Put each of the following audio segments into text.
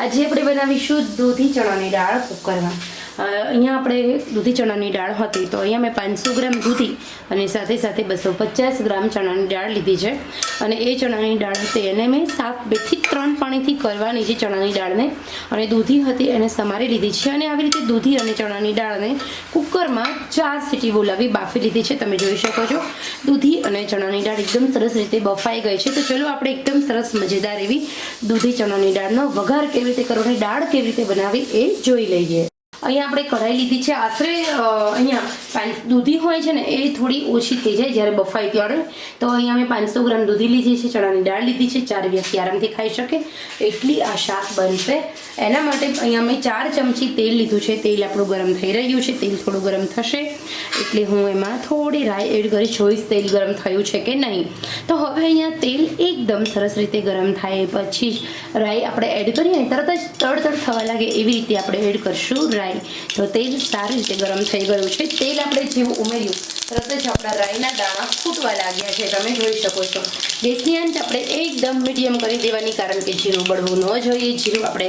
આજે આપણે બનાવીશું દૂધી ચણાની દાળ કુકરમાં. અહીંયા આપણે દૂધી ચણાની દાળ હતી તો અહીંયા મેં પાંચસો ગ્રામ દૂધી અને સાથે સાથે બસો પચાસ ગ્રામ ચણાની દાળ લીધી છે. અને એ ચણાની દાળ હતી એને મેં સાત બેથી ત્રણ પાણીથી કરવાની છે ચણાની દાળને. અને દૂધી હતી એને સમારી લીધી છે અને આવી રીતે દૂધી અને ચણાની દાળને કુકરમાં ચાર સીટી બોલાવી બાફી લીધી છે. તમે જોઈ શકો છો, દૂધી અને ચણાની દાળ એકદમ સરસ રીતે બફાઈ ગઈ છે. તો ચલો આપણે એકદમ સરસ મજેદાર એવી દૂધી ચણાની દાળનો વઘાર કેવી રીતે કરવાની દાળ કેવી રીતે બનાવી એ જોઈ લઈએ. અહીંયા આપણે કઢાઈ લીધી છે. આશરે અહીંયા દૂધી હોય છે ને, એ થોડી ઓછી થઈ જાય જ્યારે બફાય ત્યારે. તો અહીંયા મેં પાંચસો ગ્રામ દૂધી લીધી છે, ચણાની દાળ લીધી છે. ચાર વ્યક્તિ આરામથી ખાઈ શકે. એટલી આ શાક બનશે. એના માટે અહીંયા મેં ચાર ચમચી તેલ લીધું છે. તેલ આપણું ગરમ થઈ રહ્યું છે. તેલ થોડું ગરમ થશે. એટલે હું એમાં થોડી રાઈ એડ કરી જોઈશ તેલ ગરમ થયું છે કે નહીં. તો હવે અહીંયા તેલ એકદમ સરસ રીતે ગરમ થાય પછી જ રાઈ આપણે એડ કરીએ તરત જ તડ તડ થવા લાગે એવી રીતે આપણે એડ કરશું રાઈ. તો તેલ સારી રીતે ગરમ થઈ ગયું છે. તેલ આપણે જેવું ઉમેર્યું, તરત જ આપણા રાઈના દાણા ફૂટવા લાગ્યા છે. તમે જોઈ શકો છો. ગેસની આંચ આપણે એકદમ મીડિયમ કરી દેવાની, કારણ કે જીરું બળવું ન જોઈએ. જીરું આપણે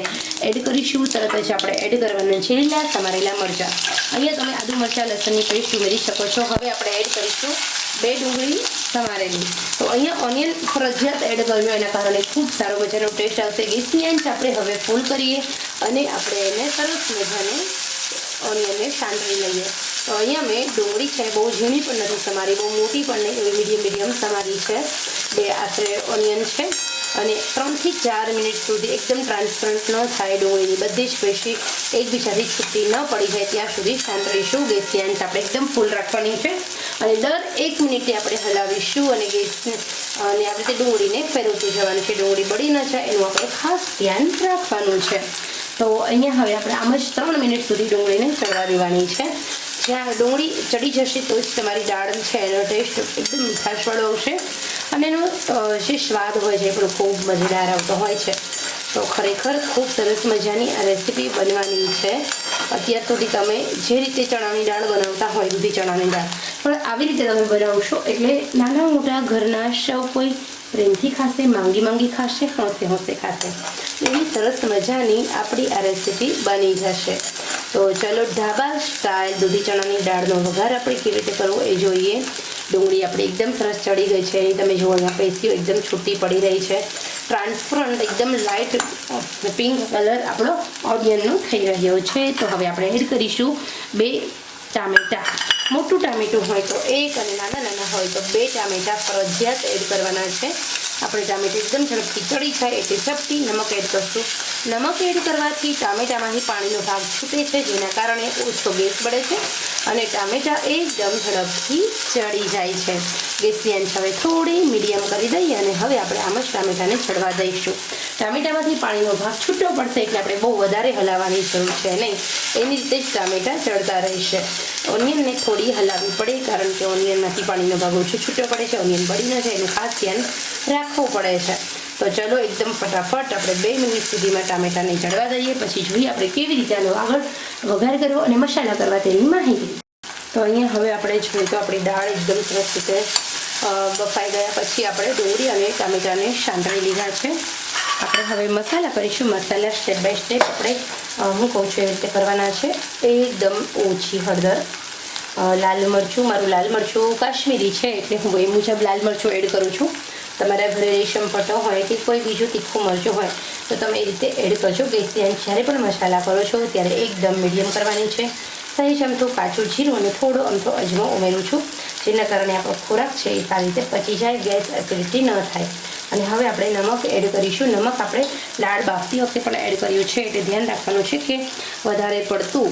એડ કરીશું, તરત જ આપણે એડ કરવાના છે લીલા સમારેલા મરચાં. અહીંયા તમે આદુ મરચાં, લસણની પેસ્ટ ઉમેરી શકો છો. હવે આપણે એડ કરીશું બે ડુંગળી સમારેલી. તો અહીંયા ઓનિયન ફરજિયાત એડ કરજો એના કારણે ખૂબ સારો મજાનો ટેસ્ટ આવશે. ગેસની આંચ આપણે હવે ફૂલ કરીએ. અને આપણે એને સરસ મજાને ઓનિયનને સાંતળી લઈએ. તો અહીંયા મેં ડુંગળી છે, બહુ ઝીણી પણ નથી સમારી, બહુ મોટી પણ નહીં, એવી મીડિયમ મીડિયમ સમારી છે. બે આશરે ઓનિયન છે. અને ત્રણથી ચાર મિનિટ સુધી એકદમ ટ્રાન્સપરન્ટ ન થાય ડુંગળીની, બધી જ પેશી એકબીજાથી છૂટી ન પડી જાય, ત્યાં સુધી સાંતળીશું. ગેસની આંચ આપણે એકદમ ફૂલ રાખવાની છે. અને દર એક મિનિટે આપણે હલાવીશું અને ગેસ અને આપણે તે ડુંગળીને ફેરવતું જવાનું છે. ડુંગળી બળી ન જાય, એનું આપણે ખાસ ધ્યાન રાખવાનું છે. તો અહીંયા હવે આપણે આમ જ ત્રણ મિનિટ સુધી ડુંગળીને ચડવા દેવાની છે. જ્યાં ડુંગળી ચડી જશે તો જ તમારી દાળ છે, એનો ટેસ્ટ એકદમ મીઠાશવાળો આવશે. અને એનો જે સ્વાદ હોય છે એ ખૂબ મજેદાર આવતો હોય છે. તો ખરેખર ખૂબ સરસ મજાની આ રેસીપી બનવાની છે. અત્યાર સુધી તમે જે રીતે ચણાની દાળ બનાવતા હોય દૂધી ચણાની દાળ. પણ આવી રીતે તમે બનાવશો એટલે નાના મોટા ઘરના સૌ કોઈ પ્રેમથી ખાશે, માંગી માંગી ખાશે, હોંશે હોંશે ખાશે. એવી સરસ મજાની આપણી આ રેસીપી બની જશે. તો ચલો ઢાબા સ્ટાઇલ દૂધી ચણાની દાળનો વઘાર આપણે કેવી રીતે કરવો એ જોઈએ. ડુંગળી આપણી એકદમ સરસ ચડી ગઈ છે. એની તમે જુઓ, અહીંયા પેશીઓ એકદમ છૂટી પડી રહી છે. ટ્રાન્સપરન્ટ એકદમ લાઇટ પિંક કલર આપણો ઓનિયનનો થઈ રહ્યો છે. તો હવે આપણે એડ કરીશું બે ટામેટાં. મોટું ટામેટું હોય તો એક અને નાના નાના હોય તો બે ટામેટાં ફરજિયાત એડ કરવાના છે. આપણે ટામેટું એકદમ ઝડપથી ચડી જાય એટલે ઝડપથી નમક એડ કરશું. નમક એડ કરવાથી ટામેટામાંથી પાણીનો ભાગ છૂટે છે, જેના કારણે ઓછો ગેસ બળે છે અને ટામેટા એકદમ ઝડપથી ચડી જાય છે. ગેસની આંચ હવે થોડી મીડિયમ કરી દઈએ અને હવે આપણે આમ જ ટામેટાને ચડવા દઈશું. ટામેટામાંથી પાણીનો ભાગ છૂટો પડશે એટલે આપણે બહુ વધારે હલાવવાની જરૂર છે નહીં. એની રીતે જ ટામેટા ચડતા રહેશે. ઓનિયનને થોડી હલાવવી પડે કારણ કે ઓનિયનમાંથી પાણીનો ભાગ ઓછો છૂટો પડે છે, ઓનિયન બળી ન જાય એનું ખાસ ધ્યાન રાખવું પડે છે. તો ચલો એકદમ ફટાફટ આપણે બે મિનિટ સુધીમાં ટામેટાને ચડવા દઈએ. પછી જોઈએ આપણે કેવી રીતે આનો આગળ વઘાર કરવો અને મસાલા કરવા તેની માહિતી. તો અહીંયા હવે આપણે જોઈએ તો આપણી દાળ એકદમ સરસ રીતે બફાઈ ગયા પછી આપણે ડુંગળી અને ટામેટાને સાંતળી લીધા છે. આપણે હવે મસાલા કરીશું. મસાલા સ્ટેપ બાય સ્ટેપ આપણે હું કહું છું એ રીતે કરવાના છે. એકદમ ઓછી હળદર લાલ મરચું. મારું લાલ મરચું કાશ્મીરી છે એટલે હું એ મુજબ લાલ મરચું એડ કરું છું. તમારા ઘરે રેશમ પટો હોય કે કોઈ બીજું તીખું મરચું હોય, તો તમે એ રીતે એડ કરજો. ગેસની આંચ જ્યારે પણ મસાલા કરો છો, ત્યારે એકદમ મીડિયમ કરવાની છે. સહેજ અમથું કાચું જીરું અને થોડો અમથો અજમો ઉમેરું છું, જેના કારણે આપણો ખોરાક છે એ સારી રીતે પચી જાય, ગેસ એસિડિટી ન થાય. અને હવે આપણે નમક એડ કરીશું. નમક આપણે દાળ બાફતી વખતે પણ એડ કર્યું છે. એટલે ધ્યાન રાખવાનું છે કે વધારે પડતું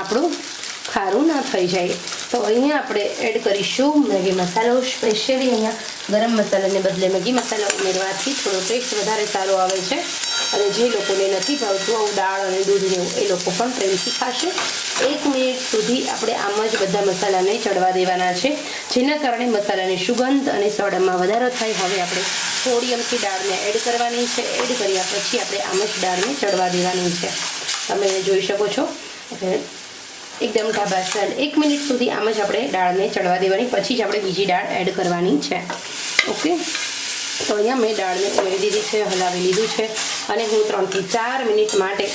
આપણું ખારું ના થઈ જાય. તો અહીંયા આપણે એડ કરીશું મેગી મસાલો સ્પેશિયલી અહીંયા ગરમ મસાલાને બદલે મેગી મસાલા ઉમેરવાથી થોડો ટેસ્ટ વધારે સારો આવે છે. અને જે લોકોને નથી ભાવતું આવું દાળ અને દૂધ લેવું એ લોકો પણ પ્રેમથી ખાશે. એક મિનિટ સુધી આપણે આમ જ બધા મસાલાને ચડવા દેવાના છે. જેના કારણે મસાલાની સુગંધ અને સોડામાં વધારો થાય. હવે આપણે થોડી અમથી દાળને એડ કરવાની છે. એડ કર્યા પછી આપણે આમ જ દાળને ચડવા દેવાની છે. તમે જોઈ શકો છો. એકદમ ઢાબા સ્ટાઇલ એક મિનિટ સુધી આમ જ આપણે દાળને ચડવા દેવાની, પછી જ આપણે બીજી દાળ એડ કરવાની છે. ઓકે? તો અહીંયા મેં દાળને ઉમેરી દીધી છે, હલાવી લીધું છે, અને હું ત્રણથી ચાર મિનિટ માટે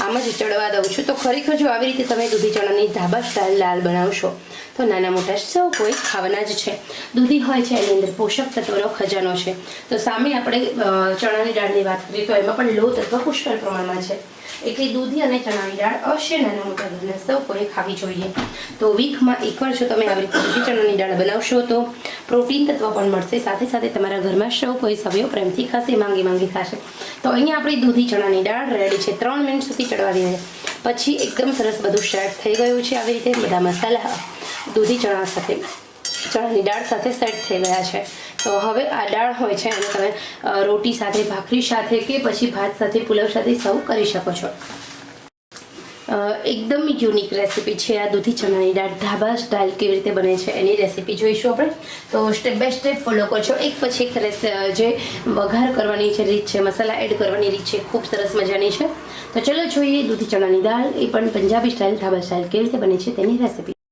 આમ જ ચડવા દઉં છું. તો ખરેખર જો આવી રીતે તમે દૂધી ચણાની ધાબા સ્ટાઇલ લાલ બનાવશો તો નાના મોટા સૌ કોઈ ખાવાના જ છે. દૂધી હોય છે, એની અંદર પોષક તત્વનો ખજાનો છે. તો સામે આપણે ચણાની દાળની વાત કરીએ તો એમાં પણ લો તત્વ પુષ્કળ પ્રમાણમાં છે. એટલે દૂધી અને ચણાની દાળ અવશ્ય નાના મોટા ઘરના સૌ કોઈ ખાવી જોઈએ. તો વીકમાં એકવાર જો તમે આવી રીતે દૂધી, ચણાની દાળ બનાવશો તો પ્રોટીન તત્વ પણ મળશે. સાથે સાથે તમારા ઘરમાં સૌ કોઈ સભ્યો પ્રેમથી ખાશે, માંગી માંગી ખાશે. તો અહીંયા આપણી દૂધી, ચણાની દાળ રેડી છે. ત્રણ મિનિટ સુધી ચડવા દઈએ પછી એકદમ સરસ બધું સેટ થઈ ગયું છે. આવી રીતે બધા મસાલા દૂધી ચણા સાથે ચણાની દાળ સાથે સેટ થઈ ગયા છે. તો હવે આ દાળ હોય છે એને તમે રોટી સાથે, ભાખરી સાથે કે પછી ભાત સાથે, પુલાવ સાથે સર્વ કરી શકો છો. એકદમ યુનિક રેસીપી છે આ દૂધી ચણાની દાળ. ઢાબા સ્ટાઇલ કેવી રીતે બને છે એની રેસીપી જોઈશું આપણે. તો સ્ટેપ બાય સ્ટેપ ફોલો કરશો એક પછી એક જે વઘાર કરવાની છે રીત છે, મસાલા એડ કરવાની રીત છે, ખૂબ સરસ મજાની છે. તો ચલો જોઈએ દૂધી ચણાની દાળ. એ પણ પંજાબી સ્ટાઇલ ઢાબા સ્ટાઇલ કેવી રીતે બને છે તેની રેસીપી.